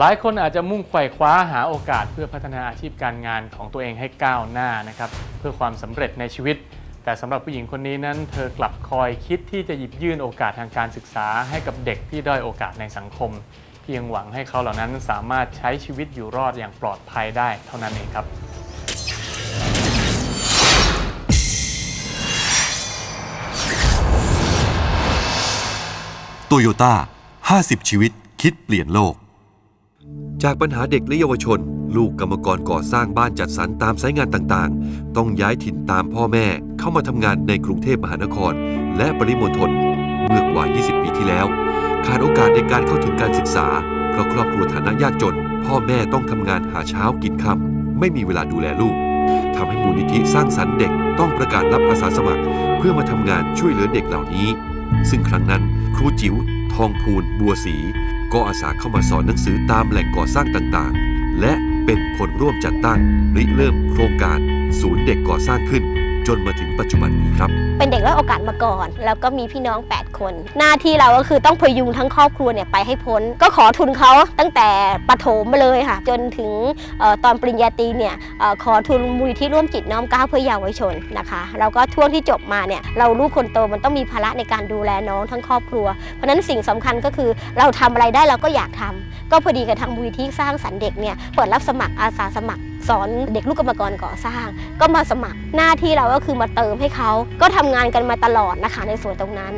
หลายคนอาจจะมุ่งไขว่คว้าหาโอกาสเพื่อพัฒนาอาชีพการงานของตัวเองให้ก้าวหน้านะครับเพื่อความสำเร็จในชีวิต แต่สำหรับผู้หญิงคนนี้นั้น เธอกลับคอยคิดที่จะหยิบยื่นโอกาสทางการศึกษา ให้กับเด็กที่ด้อยโอกาสในสังคม เพียงหวังให้เขาเหล่านั้นสามารถใช้ชีวิตอยู่รอดอย่างปลอดภัยได้เท่านั้นเองครับโตโยต้า50 ชีวิตคิดเปลี่ยนโลก จากปัญหาเด็กและเยาวชน ลูกกรรมกรก่อสร้างบ้านจัดสรรตามสายงานต่างๆ ต้องย้ายถิ่นตามพ่อแม่เข้ามาทำงานในกรุงเทพมหานคร และปริมณฑลเมื่อกว่า 20 ปีที่แล้ว ขาดโอกาสในการเข้าถึงการศึกษา เพราะครอบครัวฐานะยากจน พ่อแม่ต้องทำงานหาเช้ากินค่ำไม่มีเวลาดูแลลูกทำให้มูลนิธิสร้างสรรค์เด็กต้องประกาศรับอาสาสมัคร เพื่อมาทำงานช่วยเหลือเด็กเหล่านี้ ซึ่งครั้งนั้นครูจิ๋วทองพูนบัวศรี ก็อาสาเข้ามาสอนหนังสือตามแหล่งก่อสร้างต่างๆ และเป็นคนร่วมจัดตั้งริเริ่มโครงการ ศูนย์เด็กก่อสร้างขึ้น จนมาถึงปัจจุบันนี้ครับ เป็นเด็กด้อยโอกาสมาก่อน แล้วก็มีพี่น้อง 8 คน หน้าที่เราก็คือต้องพยุงทั้งครอบครัวเนี่ยไปให้พ้น ก็ขอทุนเขาตั้งแต่ประถมมาเลยค่ะ จนถึงออตอนปริญญาตรีเนี่ยออขอทุนมูลที่ร่วมจิตน้อมก้าวเพื่อเยาวชนนะคะแล้วก็ช่วงที่จบมาเนี่ยเราลูกคนโตมันต้องมีภาระในการดูแลน้องทั้งครอบครัว เพราะนั้นสิ่งสำคัญก็คือเราทำอะไรได้เราก็อยากทำก็พอดีกับทางมูลที่สร้างสรรค์เด็กเนี่ยเปิดรับสมัครอาสาสมัคร สอนเด็กลูกกรรมกรก่อสร้าง ก็มาสมัครหน้าที่เราก็คือมาเติมให้เขาก็ทำงานกันมาตลอดนะคะในส่วนตรงนั้น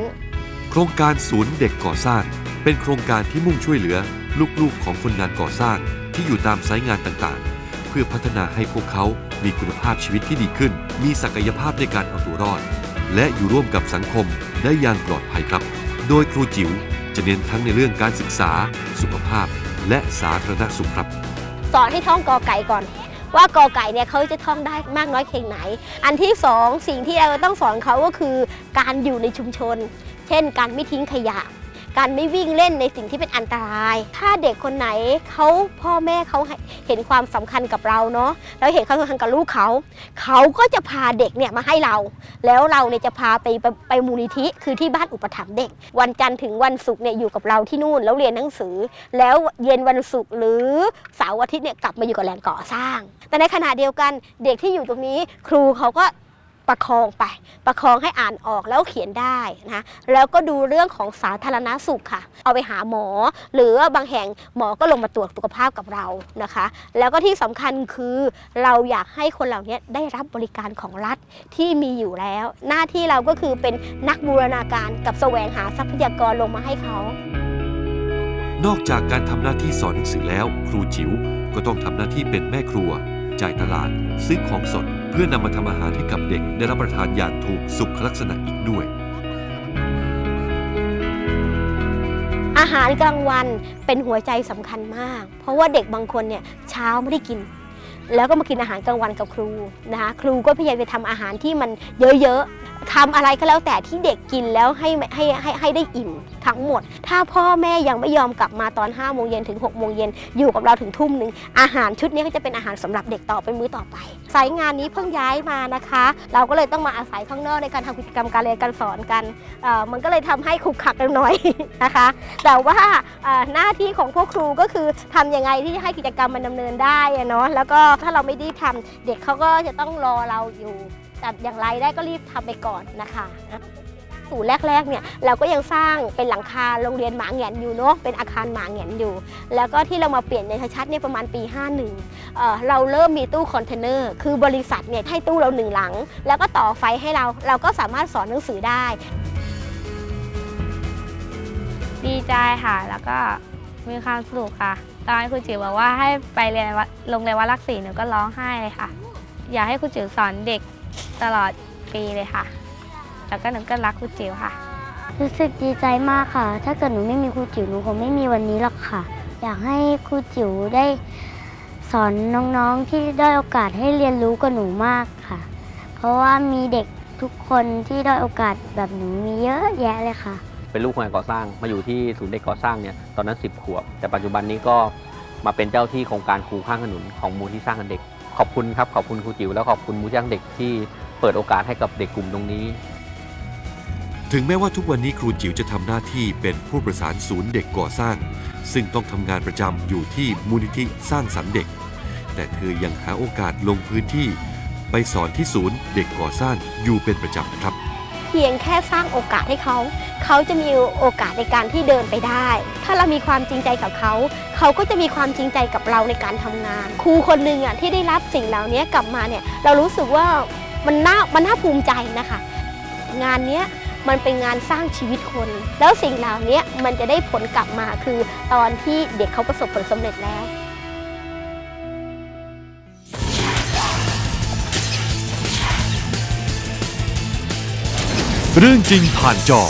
โครงการศูนย์เด็กก่อสร้าง เป็นโครงการที่มุ่งช่วยเหลือ ลูกๆของคนงานก่อสร้างที่อยู่ตามไซต์งานต่างๆ เพื่อพัฒนาให้พวกเขามีคุณภาพชีวิตที่ดีขึ้น มีศักยภาพในการเอาตัวรอด และอยู่ร่วมกับสังคมได้อย่างปลอดภัยครับ โดยครูจิ๋วจะเน้นทั้งในเรื่องการศึกษา สุขภาพ และสาธารณสุขครับ สอนให้ท่องกอไก่ก่อน ว่ากอไก่เนี่ยเขาจะท่องได้มากน้อยเพียงไหน อันที่สองสิ่งที่เราต้องสอนเขาก็คือการอยู่ในชุมชน เช่น การไม่ทิ้งขยะ การไม่วิ่งเล่นในสิ่งที่เป็นอันตราย ถ้าเด็กคนไหนเขาพ่อแม่เขาเห็นความสำคัญกับเราเนาะแล้วเห็นความสำคัญกับลูกเขา เขาก็จะพาเด็กเนี่ยมาให้เรา แล้วเราเนี่ยจะพาไปไปไปมูลนิธิคือที่บ้านอุปถัมภ์เด็ก วันจันทร์ถึงวันศุกร์เนี่ยอยู่กับเราที่นู่นแล้วเรียนหนังสือ แล้วเย็นวันศุกร์หรือเสาร์อาทิตย์เนี่ยกลับมาอยู่กับแหล่งก่อสร้าง แต่ในขณะเดียวกันเด็กที่อยู่ตรงนี้ครูเขาก็ ประคองไป ประคองให้อ่านออกแล้วเขียนได้นะแล้วก็ดูเรื่องของสาธารณสุขค่ะ เอาไปหาหมอ หรือว่าบางแห่งหมอก็ลงมาตรวจสุขภาพกับเรานะคะ แล้วก็ที่สำคัญคือเราอยากให้คนเหล่านี้ได้รับบริการของรัฐที่มีอยู่แล้ว หน้าที่เราก็คือเป็นนักบูรณาการกับแสวงหาทรัพยากรลงมาให้เขา นอกจากการทำหน้าที่สอนหนังสือแล้ว ครูจิ๋วก็ต้องทำหน้าที่เป็นแม่ครัว จ่ายตลาด ซื้อของสดเพื่อนำมาทำอาหารให้กับเด็กได้รับประทานอย่างถูกสุขลักษณะอีกด้วย อาหารกลางวันเป็นหัวใจสำคัญมาก เพราะว่าเด็กบางคนเนี่ยเช้าไม่ได้กิน แล้วก็มากินอาหารกลางวันกับครูนะคะครูก็พยายามไปทำอาหารที่มันเยอะๆ ทำอะไรก็แล้วแต่ที่เด็กกินแล้วให้ให้ให้ให้ได้อิ่มทั้งหมด ถ้าพ่อแม่ยังไม่ยอมกลับมาตอน5้าโมงเย็นถึง6กโมงเย็นอยู่กับเราถึงทุ่มหนึ่งอาหารชุดนี้ก็จะเป็นอาหารสำหรับเด็กต่อเป็นมื้อต่อไป สายงานนี้เพิ่งย้ายมานะคะ เราก็เลยต้องมาอาศัยข้างนอกในการทำกิจกรรมการเรียนการสอนกันมันก็เลยทำให้ขุกขลักกันหน่อยนะคะ แต่ว่าหน้าที่ของพวกครูก็คือทำยังไงที่จะให้กิจกรรมมันดำเนินได้เนาะแล้วก็ถ้าเราไม่ได้ทำเด็กเขาก็จะต้องรอเราอยู่ แต่อย่างไรได้ก็รีบทำไปก่อนนะคะสูตรแรกๆเนี่ยเราก็ยังสร้างเป็นหลังคาโรงเรียนหมาแหงนอยู่เนาะเป็นอาคารหมาแหงนอยู่ แล้วก็ที่เรามาเปลี่ยนในชัดเนี่ยประมาณปี 51เอ่อเราเริ่มมีตู้คอนเทนเนอร์คือบริษัทเนี่ยให้ตู้เราหนึ่งหลัง แล้วก็ต่อไฟให้เราเราก็สามารถสอนหนังสือได้ ดีใจค่ะ แล้วก็มีความสุขค่ะ ตอนครูจิ๋วบอกว่าให้ไปเรียนวัดโรงเรียนวัดลักษีหนูก็ร้องไห้เลยค่ะ อยากให้ครูจิ๋วสอนเด็ก ตลอดปีเลยค่ะ แล้วก็หนูก็รักครูจิ๋วค่ะ รู้สึกดีใจมากค่ะ ถ้าเกิดหนูไม่มีครูจิ๋วหนูคงไม่มีวันนี้หรอกค่ะ อยากให้ครูจิ๋วได้สอนน้องๆที่ได้อยโอกาสให้เรียนรู้กับหนูมากค่ะ เพราะว่ามีเด็กทุกคนที่ได้อยโอกาสแบบหนูมีเยอะแยะเลยค่ะ เป็นลูกคนงานก่อสร้างมาอยู่ที่ศูนย์เด็กก่อสร้างเนี่ยตอนนั้น 10 ขวบ แต่ปัจจุบันนี้ก็มาเป็นเจ้าที่โครงการครูข้างถนนของมูลที่สร้างกันเด็ก ขอบคุณครับ ขอบคุณครูจิ๋วแล้วขอบคุณมูจ้างเด็กที่เปิดโอกาสให้กับเด็กกลุ่มตรงนี้ ถึงแม้ว่าทุกวันนี้ครูจิ๋วจะทำหน้าที่เป็นผู้ประสานศูนย์เด็กก่อสร้าง ซึ่งต้องทำงานประจำอยู่ที่มูลนิธิสร้างสรรค์เด็ก แต่เธอยังหาโอกาสลงพื้นที่ ไปสอนที่ศูนย์เด็กก่อสร้างอยู่เป็นประจำครับ เพียงแค่สร้างโอกาสให้เขา เขาจะมีโอกาสในการที่เดินไปได้ ถ้าเรามีความจริงใจกับเขา เขาก็จะมีความจริงใจกับเราในการทำงาน ครูคนหนึ่งอะที่ได้รับสิ่งเหล่านี้กลับมาเนี่ยเรารู้สึกว่ามันน่ามันน่าภูมิใจนะคะ งานเนี้ยมันเป็นงานสร้างชีวิตคน แล้วสิ่งเหล่านี้มันจะได้ผลกลับมาคือตอนที่เด็กเขาประสบผลสำเร็จแล้ว เรื่องจริงผ่านจอ